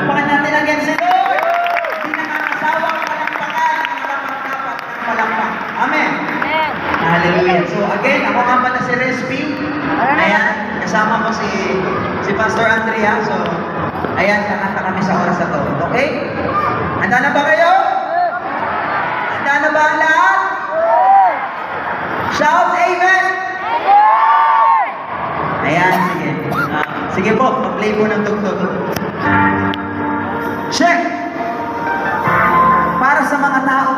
Palakpakan natin again sa Lord. Hindi nakakasawang palakpakan. Nakakapagdapat ng palakpak. Amen. Amen. Hallelujah. So again, ako nga pala si Respi. Ayan. Kasama ko si si Pastor Andrea. So, ayan, kakanta kami sa oras na to. Okay? Handa na ba kayo? Handa na ba ang lahat? Shout Amen! Ayan, sige. Uh, sige po, mag-play po ng tugtog. Check! Para sa mga tao,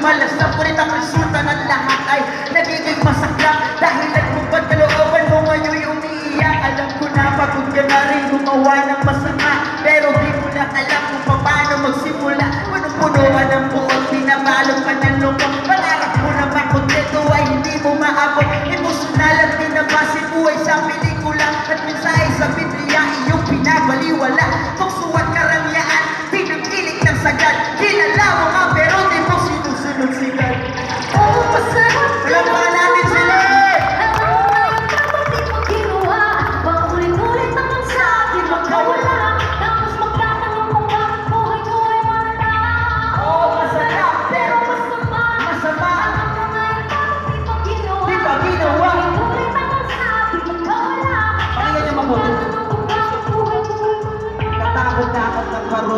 espalda, están por esta persona.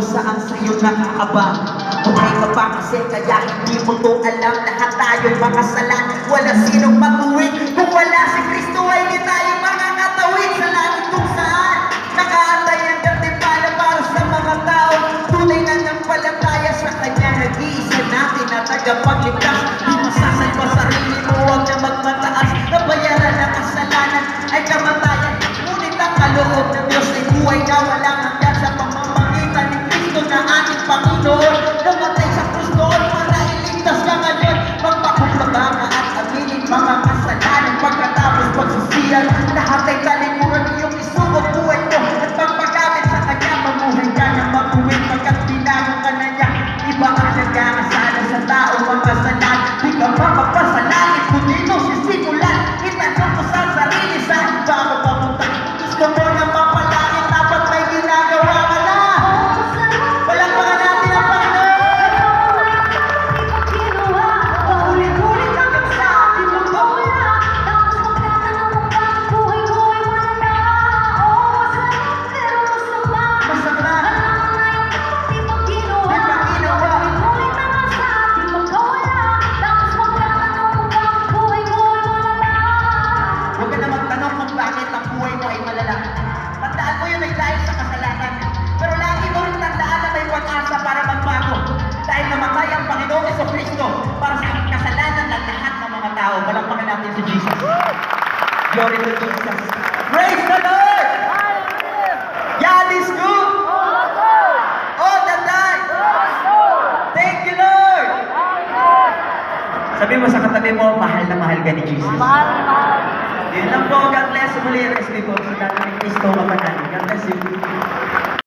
kung saan sa'yo nakakaba? Buhay ka pa kasi kaya hindi mo to alam. Lahat tayo makasalan, wala sinong matuwid. Kung wala si Kristo ay hindi tayo makakatawid. Sa langit kung saan nakaatay ang katimpala para sa mga tao. Tunay na ng palataya sa kanya nag-iisa natin at tagapagligtas. Kristo para sa kasalanan ng lahat ng mga tao. Walang pa natin si Jesus. Glory to Jesus. Praise the Lord! God is good! All the time! Thank you, Lord! Sabi mo sa katabi mo, mahal na mahal ka ni Jesus. Mahal na mahal. Yun lang po. God bless. Muli, rest before. Sa dami ni Kristo, kapanahin. God bless you.